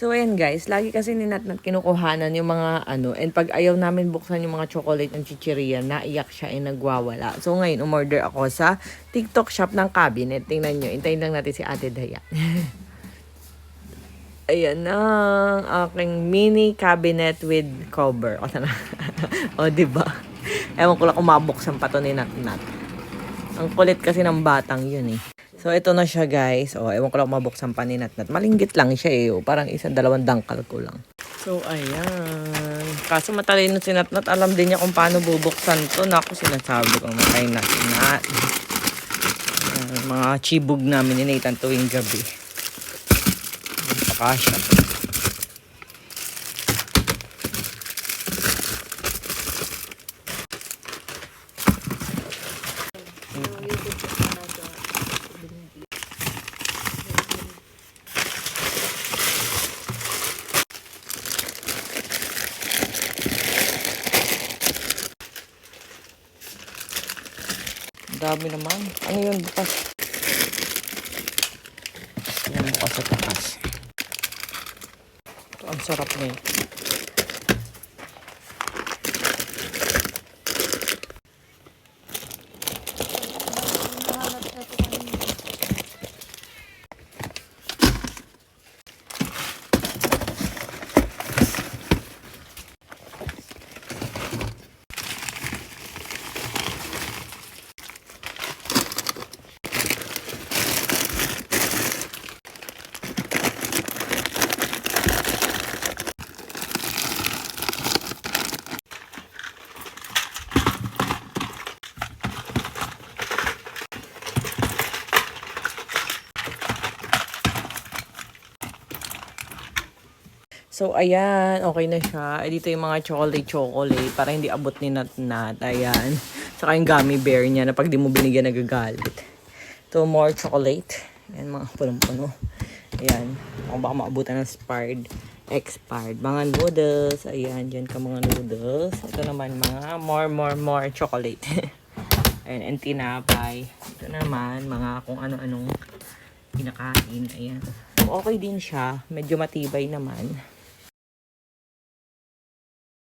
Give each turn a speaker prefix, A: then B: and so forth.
A: So, ayan guys, lagi kasi ni Nat Nat kinukuhanan yung mga ano, and pag ayaw namin buksan yung mga chocolate ng chichirya, naiyak siya ay nagwawala. So, ngayon, umorder ako sa TikTok shop ng cabinet. Tingnan nyo, intayin lang natin si Ate Daya. Ayan na, ang aking mini cabinet with cover. O, sana. o, diba? Ewan ko lang kung mabuksan pa to ni Nat Nat. Ang kulit kasi ng batang yun eh. So, ito na siya guys. O, ewan ko lang mabuksan pa ni Nat Nat. Malinggit lang siya eh. O, parang isang dalawang dangkal ko lang. So, ayan. Kaso matalino si Nat Nat. Alam din niya kung paano bubuksan to. Naku, sinasabi ko matay na si Nat. Mga chibog namin ni Nathan tuwing gabi. Pakasya. Dami naman. Ano yun bukas? Yan bukas sa takas. Ito, ang sarap na yun. So, ayan. Okay na siya. Eh, Dito yung mga chocolate-chocolate para hindi abot ni Nat Nat. Ayan. Saka yung gummy bear niya na pag di mo binigyan nagagalit. Ito, more chocolate. Ayan, mga punong-puno. Ayan. Kung baka maabutan ng expired. Expired. Mga noodles. Ayan, dyan ka mga noodles. Ito naman mga more, more, more chocolate. Ayan, and tinapay. Ito naman, mga kung ano-anong kinakain. Ayan. Okay din siya. Medyo matibay naman.